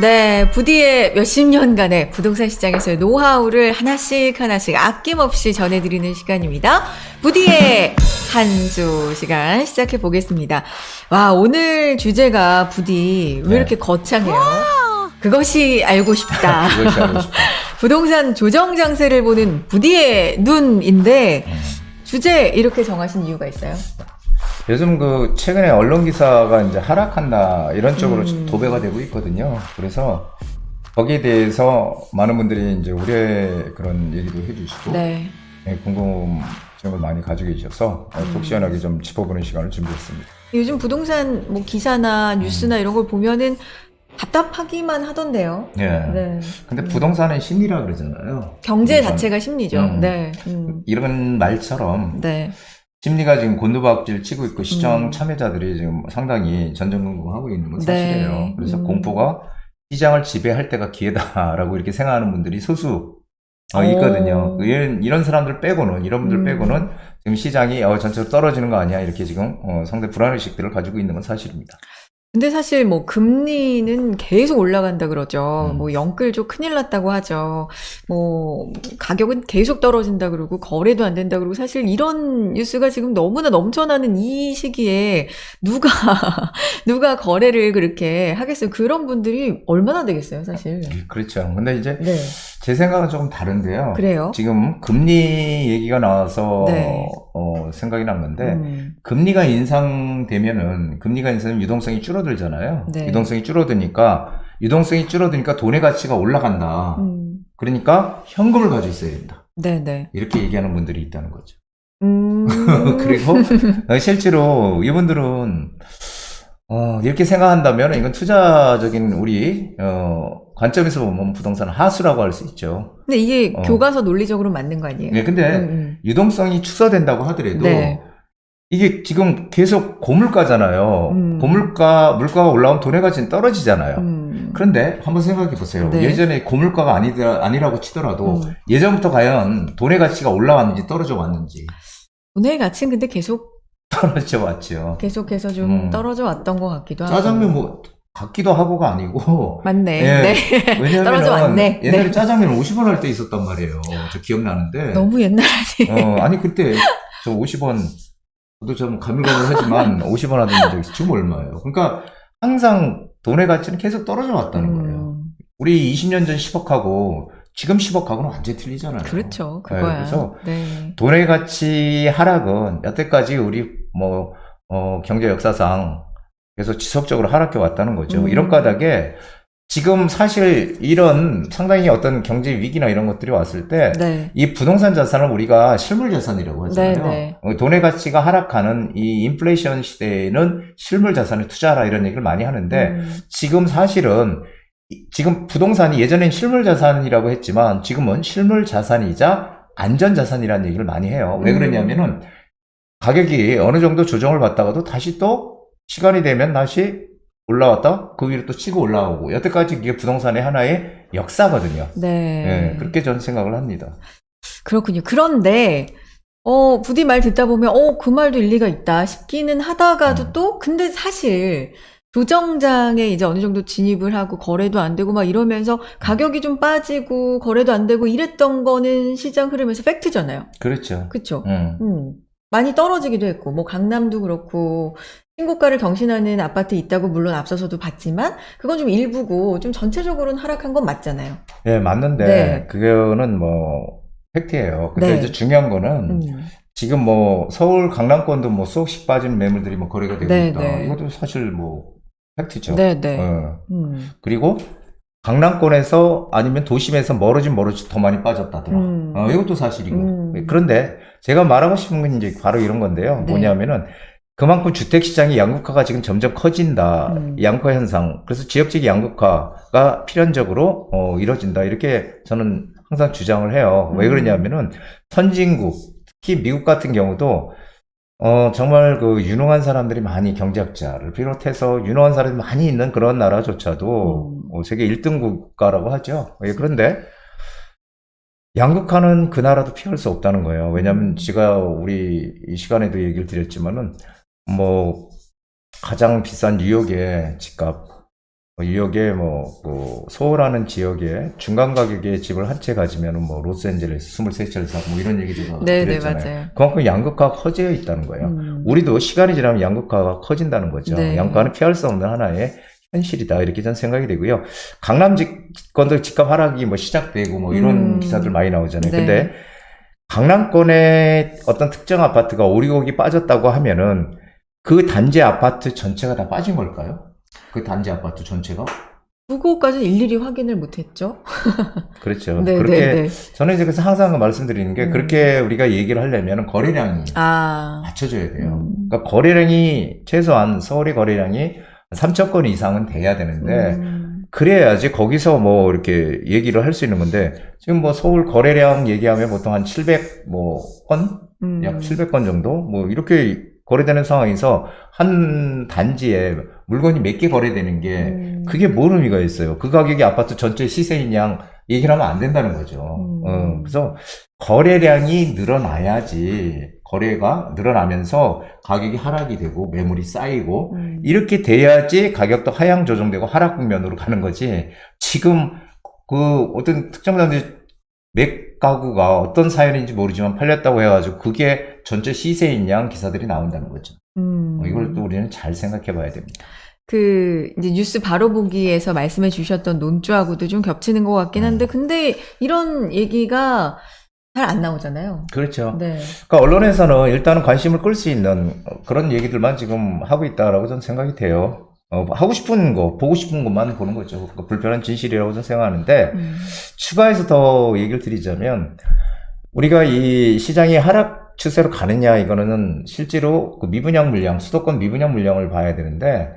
네, 부디의 몇십 년간의 부동산 시장에서의 노하우를 하나씩 하나씩 아낌없이 전해드리는 시간입니다. 부디의 한 주 시간 시작해 보겠습니다. 와, 오늘 주제가 부디 왜 네. 이렇게 거창해요? 그것이 알고 싶다. 그것이 알고 싶다. 부동산 조정 장세를 보는 부디의 눈인데 음. 주제 이렇게 정하신 이유가 있어요? 요즘 그 최근에 언론 기사가 이제 하락한다 이런 쪽으로 음. 도배가 되고 있거든요. 그래서 거기에 대해서 많은 분들이 이제 우려의 그런 얘기도 해주시고 네. 네, 궁금증을 많이 가지고 계셔서 어, 음. 속 시원하게 좀 짚어보는 시간을 준비했습니다. 요즘 부동산 뭐 기사나 뉴스나 이런 걸 보면은 답답하기만 하던데요. 예. 네. 근데 음. 부동산은 심리라 그러잖아요. 경제 부동산. 자체가 심리죠. 음. 네. 음. 이런 말처럼 네. 심리가 지금 곤두박질 치고 있고 시장 음. 참여자들이 지금 상당히 전전긍긍하고 있는 건 네. 사실이에요. 그래서 음. 공포가 시장을 지배할 때가 기회다라고 이렇게 생각하는 분들이 소수 어, 오. 있거든요. 이런, 이런 사람들 빼고는 이런 분들 음. 빼고는 지금 시장이 어, 전체로 떨어지는 거 아니야 이렇게 지금 어, 상당히 불안의식들을 가지고 있는 건 사실입니다. 근데 사실 뭐 금리는 계속 올라간다 그러죠. 음. 뭐 영끌죠 큰일 났다고 하죠. 뭐 가격은 계속 떨어진다 그러고 거래도 안 된다 그러고 사실 이런 뉴스가 지금 너무나 넘쳐나는 이 시기에 누가 누가 거래를 그렇게 하겠어요. 그런 분들이 얼마나 되겠어요, 사실. 그렇죠. 근데 이제 네. 제 생각은 조금 다른데요. 그래요. 지금 금리 얘기가 나와서 네. 어, 생각이 난 건데 음. 금리가 인상되면은 금리가 인상되면 유동성이 줄어들잖아요. 네. 유동성이 줄어드니까 유동성이 줄어드니까 돈의 가치가 올라간다. 음. 그러니까 현금을 가지고 있어야 된다. 네, 네. 이렇게 얘기하는 분들이 있다는 거죠. 음. 그리고 어, 실제로 이분들은 어, 이렇게 생각한다면 이건 투자적인 우리 어, 관점에서 보면 부동산 하수라고 할 수 있죠. 근데 이게 어. 교과서 논리적으로 맞는 거 아니에요? 네, 근데 음, 음. 유동성이 축소된다고 하더라도 네. 이게 지금 계속 고물가잖아요. 음. 고물가 물가가 올라오면 돈의 가치는 떨어지잖아요. 음. 그런데 한번 생각해 보세요. 네. 예전에 고물가가 아니라, 아니라고 치더라도 음. 예전부터 과연 돈의 가치가 올라왔는지 떨어져 왔는지 돈의 가치는 근데 계속 떨어져 왔죠. 계속해서 좀 음. 떨어져 왔던 것 같기도 하고. 짜장면 뭐 같기도 하고가 아니고 맞네. 예. 네. 왜냐면 떨어져 왔네. 옛날에 네. 짜장면 50원 할 때 있었단 말이에요. 저 기억나는데. 너무 옛날 아니에요. 어, 아니 그때 저 50원 저도 좀 가물가물하지만 50원 하던 적이. 지금 얼마예요? 그러니까 항상 돈의 가치는 계속 떨어져 왔다는 거예요. 음, 우리 20년 전 10억하고 지금 10억하고는 완전히 틀리잖아요. 그렇죠. 네, 그거야. 그래서 네. 돈의 가치 하락은 여태까지 우리 뭐 어, 경제 역사상 계속 지속적으로 하락해 왔다는 거죠. 음. 이런 까닭에 지금 사실 이런 상당히 어떤 경제 위기나 이런 것들이 왔을 때 네. 이 부동산 자산을 우리가 실물 자산이라고 하잖아요. 네, 네. 어, 돈의 가치가 하락하는 이 인플레이션 시대에는 실물 자산에 투자하라 이런 얘기를 많이 하는데 음, 지금 사실은 이- 지금 부동산이 예전엔 실물 자산이라고 했지만 지금은 실물 자산이자 안전 자산이라는 얘기를 많이 해요. 왜 음. 그러냐면은 가격이 어느 정도 조정을 받다가도 다시 또 시간이 되면 다시 올라왔다 그 위로 또 치고 올라오고 여태까지 이게 부동산의 하나의 역사거든요. 네. 예, 그렇게 저는 생각을 합니다. 그렇군요. 그런데 어, 부디 말 듣다 보면 어, 그 말도 일리가 있다 싶기는 하다가도 음. 또 근데 사실 조정장에 이제 어느 정도 진입을 하고 거래도 안 되고 막 이러면서 가격이 좀 빠지고 거래도 안 되고 이랬던 거는 시장 흐름에서 팩트잖아요. 그렇죠. 그쵸? 음. 음. 많이 떨어지기도 했고, 뭐 강남도 그렇고, 신고가를 경신하는 아파트 있다고 물론 앞서서도 봤지만, 그건 좀 일부고, 좀 전체적으로는 하락한 건 맞잖아요. 예, 맞는데 네. 그거는 뭐 팩트예요. 근데 네. 이제 중요한 거는 음. 지금 뭐 서울 강남권도 뭐 수억씩 빠진 매물들이 뭐 거래가 되고 네, 있다. 네. 이것도 사실 뭐 팩트죠. 네, 네. 어. 음. 그리고 강남권에서 아니면 도심에서 멀어진 멀어진 더 많이 빠졌다더라. 음. 어, 이것도 사실이고. 음. 그런데 제가 말하고 싶은 건 이제 바로 이런 건데요. 네. 뭐냐면은 그만큼 주택 시장의 양극화가 지금 점점 커진다. 음. 양극화 현상. 그래서 지역적인 양극화가 필연적으로 어, 이뤄진다. 이렇게 저는 항상 주장을 해요. 왜 음. 그러냐면은 선진국, 특히 미국 같은 경우도 어, 정말 그 유능한 사람들이 많이 경제학자를 비롯해서 유능한 사람이 많이 있는 그런 나라조차도 음. 어, 세계 1등 국가라고 하죠. 예, 그런데 양극화는 그 나라도 피할 수 없다는 거예요. 왜냐하면 음. 제가 우리 이 시간에도 얘기를 드렸지만은 뭐 가장 비싼 뉴욕의 집값 뭐 뉴욕에 뭐, 뭐 서울하는 지역에 중간 가격의 집을 한 채 가지면은 뭐 로스앤젤레스 23채를 사고 뭐 이런 얘기 제가 네, 네, 드렸잖아요. 맞아요. 그만큼 양극화가 커져 있다는 거예요. 음. 우리도 시간이 지나면 양극화가 커진다는 거죠. 네. 양극화는 피할 수 없는 하나의 현실이다 이렇게 저는 생각이 되고요. 강남 집권도 집값 하락이 뭐 시작되고 뭐 이런 음. 기사들 많이 나오잖아요. 네. 근데 강남권의 어떤 특정 아파트가 오리곡이 빠졌다고 하면은 그 단지 아파트 전체가 다 빠진 걸까요? 그 단지 아파트 전체가? 그거까지 일일이 확인을 못했죠. 그렇죠. 네, 그렇게 네, 네. 저는 이제 그래서 항상 말씀드리는 게 음. 그렇게 우리가 얘기를 하려면 거래량이 아, 맞춰져야 돼요. 음. 그러니까 거래량이 최소한 서울의 거래량이 3천 건 이상은 돼야 되는데 음. 그래야지 거기서 뭐 이렇게 얘기를 할 수 있는 건데 지금 뭐 서울 거래량 얘기하면 보통 한 700뭐 음. 건, 약 700건 정도 뭐 이렇게 거래되는 상황에서 한 단지에 물건이 몇 개 거래되는 게 음. 그게 뭔 의미가 있어요? 그 가격이 아파트 전체 시세인 양 얘기를 하면 안 된다는 거죠. 음. 어, 그래서 거래량이 늘어나야지 거래가 늘어나면서 가격이 하락이 되고 매물이 쌓이고 음. 이렇게 돼야지 가격도 하향 조정되고 하락 국면으로 가는 거지. 지금 그 어떤 특정 단지 몇 가구가 어떤 사연인지 모르지만 팔렸다고 해가지고 그게 전체 시세인 양 기사들이 나온다는 거죠. 음. 어, 이걸 또 우리는 잘 생각해 봐야 됩니다. 그 이제 뉴스 바로 보기에서 말씀해 주셨던 논조하고도 좀 겹치는 것 같긴 음. 한데 근데 이런 얘기가 잘 안 나오잖아요. 그렇죠. 네. 그러니까 언론에서는 일단은 관심을 끌 수 있는 그런 얘기들만 지금 하고 있다라고 저는 생각이 돼요. 어, 하고 싶은 거, 보고 싶은 것만 보는 거죠. 그러니까 불편한 진실이라고 저는 생각하는데, 음. 추가해서 더 얘기를 드리자면, 우리가 이 시장이 하락 추세로 가느냐, 이거는 실제로 그 미분양 물량, 수도권 미분양 물량을 봐야 되는데,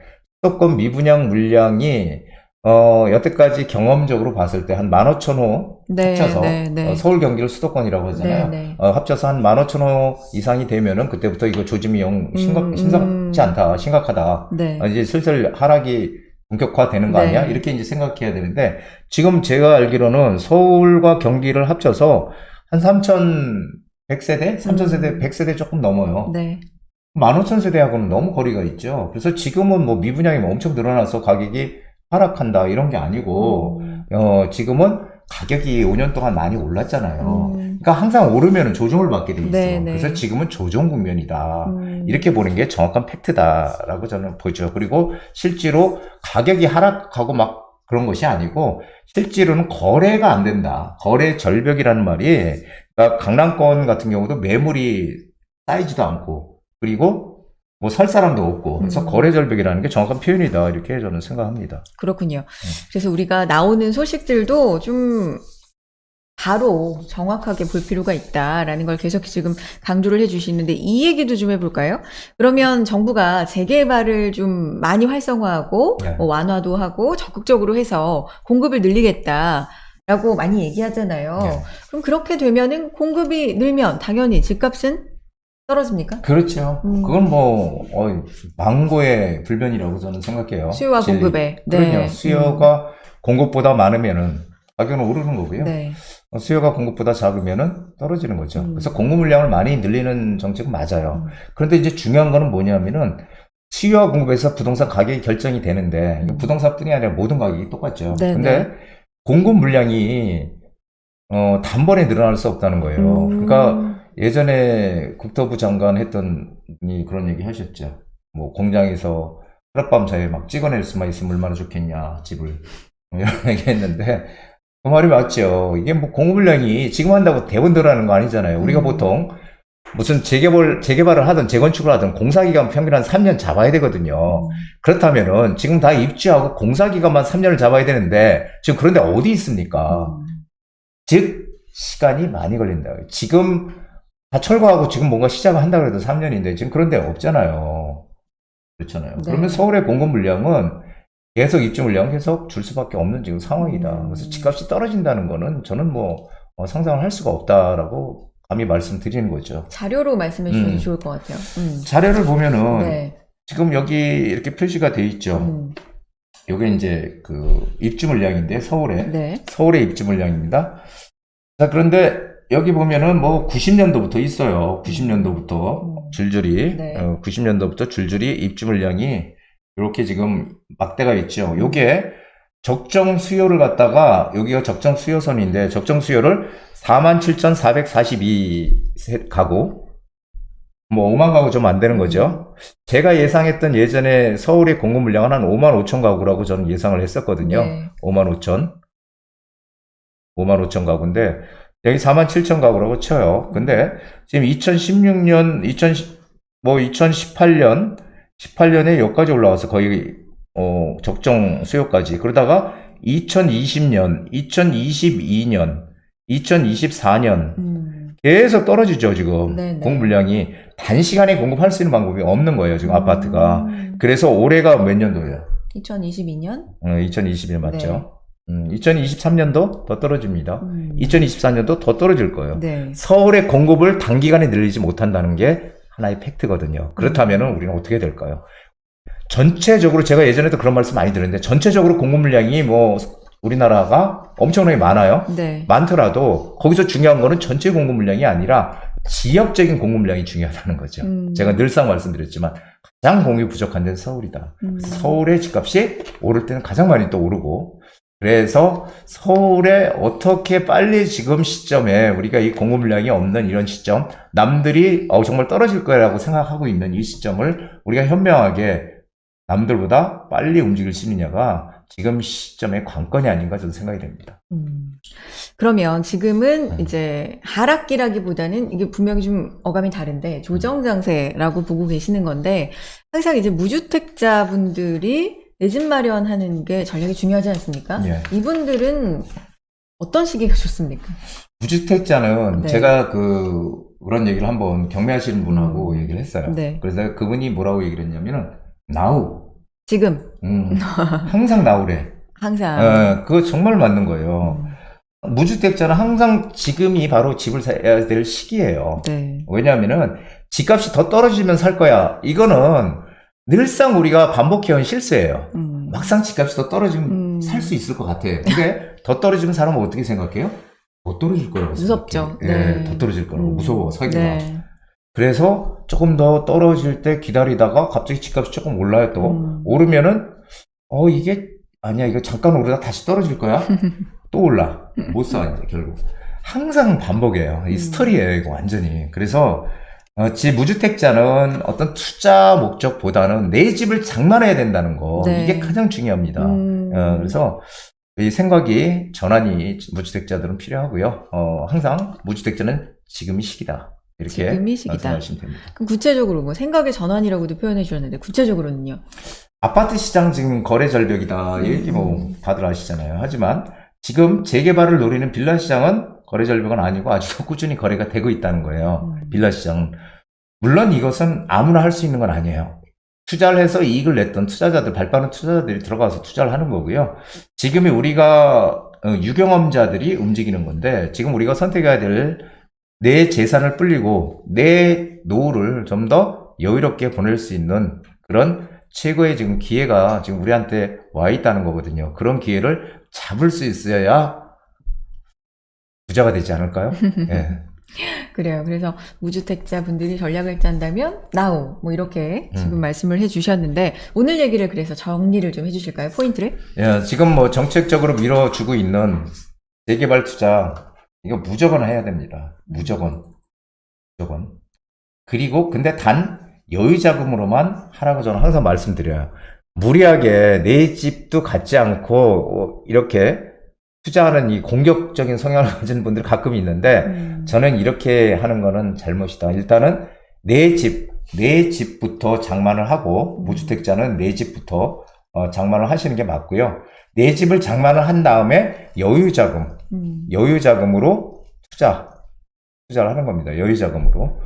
수도권 미분양 물량이, 어, 여태까지 경험적으로 봤을 때 한 15,000호 네, 합쳐서, 네, 네. 어, 서울, 경기를 수도권이라고 하잖아요. 네, 네. 어, 합쳐서 한 15,000호 이상이 되면은 그때부터 이거 조짐이 영 심각, 음, 심상치 음. 않다, 심각하다. 네. 아, 이제 슬슬 하락이 본격화되는 거 네. 아니야? 이렇게 이제 생각해야 되는데 지금 제가 알기로는 서울과 경기를 합쳐서 한 3,100세대, 3,000세대, 음. 100세대 조금 넘어요. 네. 15,000세대하고는 너무 거리가 있죠. 그래서 지금은 뭐 미분양이 뭐 엄청 늘어나서 가격이 하락한다 이런 게 아니고 음. 어, 지금은 가격이 5년 동안 많이 올랐잖아요. 음. 그러니까 항상 오르면 조정을 받게 돼 있어. 네, 네. 그래서 지금은 조정 국면이다. 음. 이렇게 보는 게 정확한 팩트다라고 저는 보죠. 그리고 실제로 가격이 하락하고 막 그런 것이 아니고 실제로는 거래가 안 된다. 거래 절벽이라는 말이 그러니까 강남권 같은 경우도 매물이 쌓이지도 않고 그리고 뭐 살 사람도 없고 그래서 음. 거래 절벽이라는 게 정확한 표현이다. 이렇게 저는 생각합니다. 그렇군요. 그래서 우리가 나오는 소식들도 좀 바로 정확하게 볼 필요가 있다라는 걸 계속 지금 강조를 해주시는데 이 얘기도 좀 해볼까요? 그러면 정부가 재개발을 좀 많이 활성화하고 네. 뭐 완화도 하고 적극적으로 해서 공급을 늘리겠다 라고 많이 얘기하잖아요. 네. 그럼 그렇게 되면은 공급이 늘면 당연히 집값은 떨어집니까? 그렇죠. 음. 그건 뭐 어, 망고의 불변이라고 저는 생각해요. 수요와 진리. 공급에. 네. 그럼요. 수요가 공급보다 많으면은 가격은 오르는 거고요. 네. 어, 수요가 공급보다 작으면은 떨어지는 거죠. 음. 그래서 공급 물량을 많이 늘리는 정책은 맞아요. 음. 그런데 이제 중요한 거는 뭐냐면은 수요와 공급에서 부동산 가격이 결정이 되는데 음. 부동산뿐이 아니라 모든 가격이 똑같죠. 네, 근데 네. 공급 물량이 어, 단번에 늘어날 수 없다는 거예요. 음. 그러니까 예전에 국토부 장관 했던 분이 그런 얘기 하셨죠. 뭐 공장에서 하룻밤 사이에 막 찍어낼 수만 있으면 얼마나 좋겠냐, 집을. 뭐 이런 얘기 했는데, 그 말이 맞죠. 이게 뭐 공급량이 지금 한다고 대본 들어가는 거 아니잖아요. 우리가 음. 보통 무슨 재개발, 재개발을 하든 재건축을 하든 공사기간 평균 한 3년 잡아야 되거든요. 음. 그렇다면은 지금 다 입주하고 공사기간만 3년을 잡아야 되는데 지금 그런데 어디 있습니까? 음. 즉 시간이 많이 걸린다. 지금 다 철거하고 지금 뭔가 시작을 한다 그래도 3년인데 지금 그런 데 없잖아요. 그렇잖아요. 네. 그러면 서울의 공급 물량은 계속 입주 물량 계속 줄 수밖에 없는 지금 상황이다. 음. 그래서 집값이 떨어진다는 거는 저는 뭐 어, 상상을 할 수가 없다라고 감히 말씀드리는 거죠. 자료로 말씀해 주셔도 음. 좋을 것 같아요. 음. 자료를 보면은 네. 지금 여기 이렇게 표시가 돼 있죠. 음. 이게 이제 그 입주 물량인데 서울에 네. 서울의 입주 물량입니다. 자, 그런데 여기 보면은 뭐 90년도부터 있어요. 90년도부터 음. 줄줄이, 네. 어, 90년도부터 줄줄이 입주 물량이 이렇게 지금 막대가 있죠. 요게 적정 수요를 갖다가 여기가 적정 수요선인데 적정 수요를 47,442 가구 뭐 5만 가구 좀 안 되는 거죠. 제가 예상했던 예전에 서울의 공급 물량은 한 5만 5천 가구라고 저는 예상을 했었거든요. 네. 5만 5천. 5만 5천 가구인데, 여기 4만 7천 가구라고 쳐요. 근데 지금 2016년, 2010, 뭐 2018년, 18년에 여기까지 올라와서 거의, 어, 적정 수요까지. 그러다가 2020년, 2022년, 2024년, 음. 계속 떨어지죠, 지금. 네네. 공급 물량이 단시간에 공급할 수 있는 방법이 없는 거예요, 지금 아파트가. 음. 그래서 올해가 몇 년도예요? 2022년? 어, 2021 맞죠? 네. 음, 2023년도 더 떨어집니다. 음. 2024년도 더 떨어질 거예요. 네. 서울의 공급을 단기간에 늘리지 못한다는 게 하나의 팩트거든요. 그렇다면 우리는 어떻게 될까요? 전체적으로 제가 예전에도 그런 말씀 많이 드렸는데 전체적으로 공급 물량이 뭐 우리나라가 엄청나게 많아요. 네. 많더라도 거기서 중요한 거는 전체 공급 물량이 아니라 지역적인 공급 물량이 중요하다는 거죠. 음. 제가 늘상 말씀드렸지만 가장 공급이 부족한 데는 서울이다. 음. 서울의 집값이 오를 때는 가장 많이 또 오르고 그래서 서울에 어떻게 빨리 지금 시점에 우리가 이 공급 물량이 없는 이런 시점 남들이 어, 정말 떨어질 거라고 생각하고 있는 이 시점을 우리가 현명하게 남들보다 빨리 움직일 수 있느냐가 지금 시점의 관건이 아닌가 저는 생각이 됩니다. 음. 그러면 지금은 음. 이제 하락기라기보다는 이게 분명히 좀 어감이 다른데 조정 장세라고 보고 계시는 건데 항상 이제 무주택자분들이 내 집 마련하는 게 전략이 중요하지 않습니까? 예. 이분들은 어떤 시기가 좋습니까? 무주택자는 네. 제가 그 그런 얘기를 한번 경매하시는 분하고 음. 얘기를 했어요. 네. 그래서 그분이 뭐라고 얘기를 했냐면은 나우 지금 음, 항상 나우래. 항상 예, 그거 정말 맞는 거예요. 음, 무주택자는 항상 지금이 바로 집을 사야 될 시기예요. 네. 왜냐하면은 집값이 더 떨어지면 살 거야. 이거는 늘상 우리가 반복해온 실수예요. 음. 막상 집값이 더 떨어지면 음. 살 수 있을 것 같아요. 근데 더 떨어지면 사람은 어떻게 생각해요? 더 떨어질 거라고 무섭죠. 생각해. 예, 네. 더 떨어질 거라고 음. 무서워 사기가. 네. 그래서 조금 더 떨어질 때 기다리다가 갑자기 집값이 조금 올라요 또. 음. 오르면은 어 이게 아니야 이거 잠깐 오르다 다시 떨어질 거야 또 올라 못 사 이제 결국 항상 반복이에요 이 음. 스토리예요 이거 완전히 그래서 어, 집 무주택자는 어떤 투자 목적보다는 내 집을 장만해야 된다는 거 네. 이게 가장 중요합니다 음. 어, 그래서 이 생각이 전환이 무주택자들은 필요하고요 어, 항상 무주택자는 지금 이 시기다 이렇게 지금이 어, 시기다. 생각하시면 됩니다. 그럼 구체적으로 뭐 생각의 전환이라고도 표현해 주셨는데 구체적으로는요? 아파트 시장 지금 거래 절벽이다. 이 얘기 뭐 음. 다들 아시잖아요. 하지만 지금 재개발을 노리는 빌라 시장은 거래 절벽은 아니고 아직도 꾸준히 거래가 되고 있다는 거예요. 음. 빌라 시장. 물론 이것은 아무나 할 수 있는 건 아니에요. 투자를 해서 이익을 냈던 투자자들, 발 빠른 투자자들이 들어가서 투자를 하는 거고요. 지금이 우리가 어, 유경험자들이 움직이는 건데 지금 우리가 선택해야 될 내 재산을 불리고 내 노후를 좀 더 여유롭게 보낼 수 있는 그런 최고의 지금 기회가 지금 우리한테 와 있다는 거거든요. 그런 기회를 잡을 수 있어야 부자가 되지 않을까요? 예. 그래요. 그래서 무주택자 분들이 전략을 짠다면 나우 뭐 이렇게 지금 음. 말씀을 해주셨는데 오늘 얘기를 그래서 정리를 좀 해주실까요? 포인트를? 예, 지금 뭐 정책적으로 밀어주고 있는 재개발 투자 이거 무조건 해야 됩니다. 무조건. 무조건. 그리고 근데 단 여유 자금으로만 하라고 저는 항상 말씀드려요. 무리하게 내 집도 갖지 않고 어, 이렇게 투자하는 이 공격적인 성향을 가진 분들이 가끔 있는데 음. 저는 이렇게 하는 거는 잘못이다. 일단은 내 집, 내 집부터 장만을 하고 무주택자는 내 집부터 어, 장만을 하시는 게 맞고요. 내 집을 장만을 한 다음에 여유 자금, 음. 여유 자금으로 투자, 투자를 하는 겁니다. 여유 자금으로.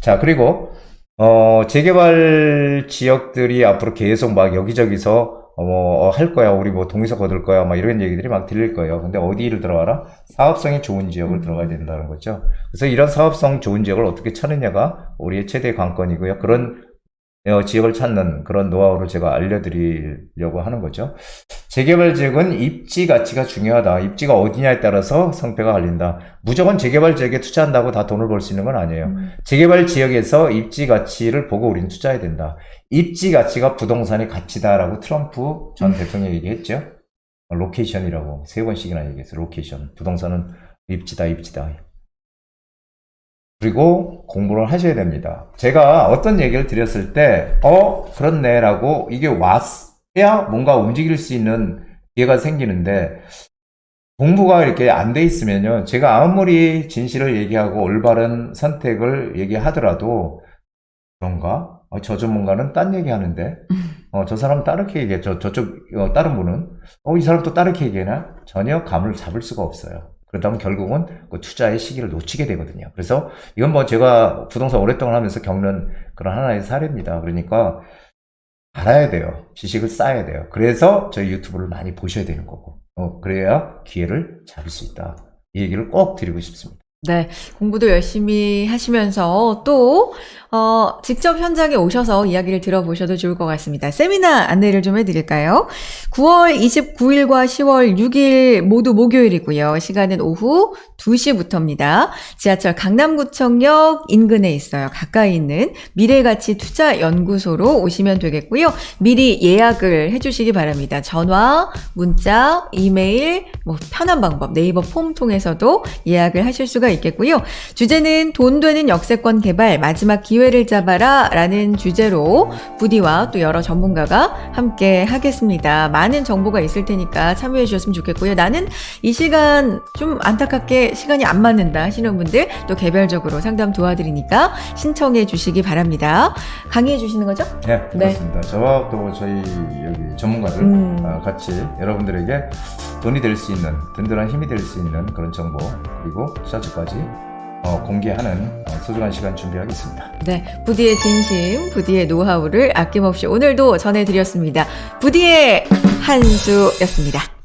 자, 그리고 어, 재개발 지역들이 앞으로 계속 막 여기저기서 어, 뭐, 어, 할 거야. 우리 뭐 동의서 거둘 거야. 막 이런 얘기들이 막 들릴 거예요. 근데 어디를 들어가라? 사업성이 좋은 지역을 음. 들어가야 된다는 거죠. 그래서 이런 사업성 좋은 지역을 어떻게 찾느냐가 우리의 최대 관건이고요. 그런 어, 지역을 찾는 그런 노하우를 제가 알려드리려고 하는 거죠. 재개발 지역은 입지 가치가 중요하다. 입지가 어디냐에 따라서 성패가 갈린다. 무조건 재개발 지역에 투자한다고 다 돈을 벌 수 있는 건 아니에요. 음. 재개발 지역에서 입지 가치를 보고 우리는 투자해야 된다. 입지 가치가 부동산의 가치다라고 트럼프 전 음. 대통령이 얘기했죠. 로케이션이라고 세 번씩이나 얘기했어요. 로케이션. 부동산은 입지다, 입지다. 그리고 공부를 하셔야 됩니다. 제가 어떤 얘기를 드렸을 때, 어, 그렇네 라고 이게 왔어야 뭔가 움직일 수 있는 기회가 생기는데, 공부가 이렇게 안 돼 있으면요. 제가 아무리 진실을 얘기하고 올바른 선택을 얘기하더라도, 그런가? 어, 저 전문가는 딴 얘기 하는데, 어, 저 사람 따르게 얘기해. 저, 저쪽, 어, 다른 분은, 어, 이 사람 또 따르게 얘기하나? 전혀 감을 잡을 수가 없어요. 그러다 보면 결국은 그 투자의 시기를 놓치게 되거든요. 그래서 이건 뭐 제가 부동산 오랫동안 하면서 겪는 그런 하나의 사례입니다. 그러니까 알아야 돼요. 지식을 쌓아야 돼요. 그래서 저희 유튜브를 많이 보셔야 되는 거고, 어, 그래야 기회를 잡을 수 있다. 이 얘기를 꼭 드리고 싶습니다. 네, 공부도 열심히 하시면서 또, 어, 직접 현장에 오셔서 이야기를 들어보셔도 좋을 것 같습니다. 세미나 안내를 좀 해드릴까요? 9월 29일과 10월 6일 모두 목요일이고요. 시간은 오후 2시부터입니다. 지하철 강남구청역 인근에 있어요. 가까이 있는 미래가치 투자연구소로 오시면 되겠고요. 미리 예약을 해주시기 바랍니다. 전화, 문자, 이메일, 뭐 편한 방법, 네이버 폼 통해서도 예약을 하실 수가 있 겠고요. 주제는 돈 되는 역세권 개발 마지막 기회를 잡아라 라는 주제로 부디와 또 여러 전문가가 함께 하겠습니다. 많은 정보가 있을 테니까 참여해 주셨으면 좋겠고요. 나는 이 시간 좀 안타깝게 시간이 안 맞는다 하시는 분들 또 개별적으로 상담 도와드리니까 신청해 주시기 바랍니다. 강의해 주시는 거죠? 네, 네. 그렇습니다. 저와 또 저희 여기 전문가들 음. 어, 같이 여러분들에게 돈이 될 수 있는 든든한 힘이 될 수 있는 그런 정보 그리고 투 자주까지 어, 공개하는 어, 소중한 시간 준비하겠습니다. 네, 부디의 진심, 부디의 노하우를 아낌없이 오늘도 전해드렸습니다. 부디의 한 수였습니다.